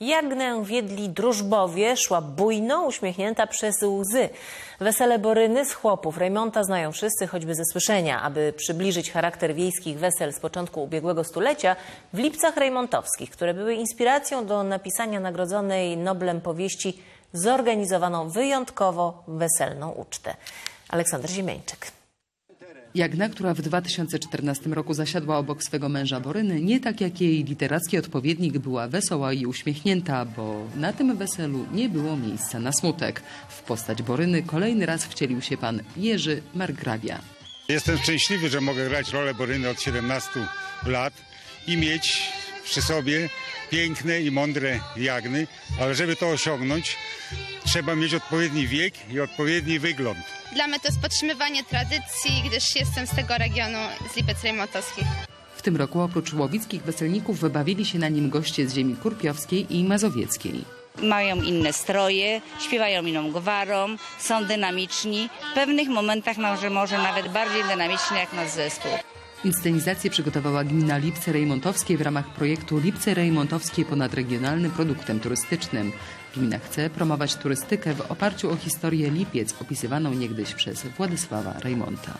Jagnę wiedli drużbowie, szła bujno, uśmiechnięta przez łzy. Wesele Boryny z chłopów Rejmonta znają wszyscy, choćby ze słyszenia. Aby przybliżyć charakter wiejskich wesel z początku ubiegłego stulecia, w Lipcach Rejmontowskich, które były inspiracją do napisania nagrodzonej Noblem powieści, zorganizowano wyjątkowo weselną ucztę. Aleksander Ziemieńczyk. Jagna, która w 2014 roku zasiadła obok swego męża Boryny, nie tak jak jej literacki odpowiednik była wesoła i uśmiechnięta, bo na tym weselu nie było miejsca na smutek. W postać Boryny kolejny raz wcielił się pan Jerzy Margrabia. Jestem szczęśliwy, że mogę grać rolę Boryny od 17 lat i mieć przy sobie piękne i mądre jagny, ale żeby to osiągnąć, trzeba mieć odpowiedni wiek i odpowiedni wygląd. Dla mnie to jest podtrzymywanie tradycji, gdyż jestem z tego regionu, z Lipiec Rejmontowskich. W tym roku oprócz łowickich weselników wybawili się na nim goście z ziemi kurpiowskiej i mazowieckiej. mają inne stroje, śpiewają inną gwarą, są dynamiczni. W pewnych momentach może, może nawet bardziej dynamiczni jak nasz zespół. Inscenizację przygotowała gmina Lipce Rejmontowskie w ramach projektu Lipce Rejmontowskie ponad regionalnym produktem turystycznym. Gmina chce promować turystykę w oparciu o historię Lipiec opisywaną niegdyś przez Władysława Rejmonta.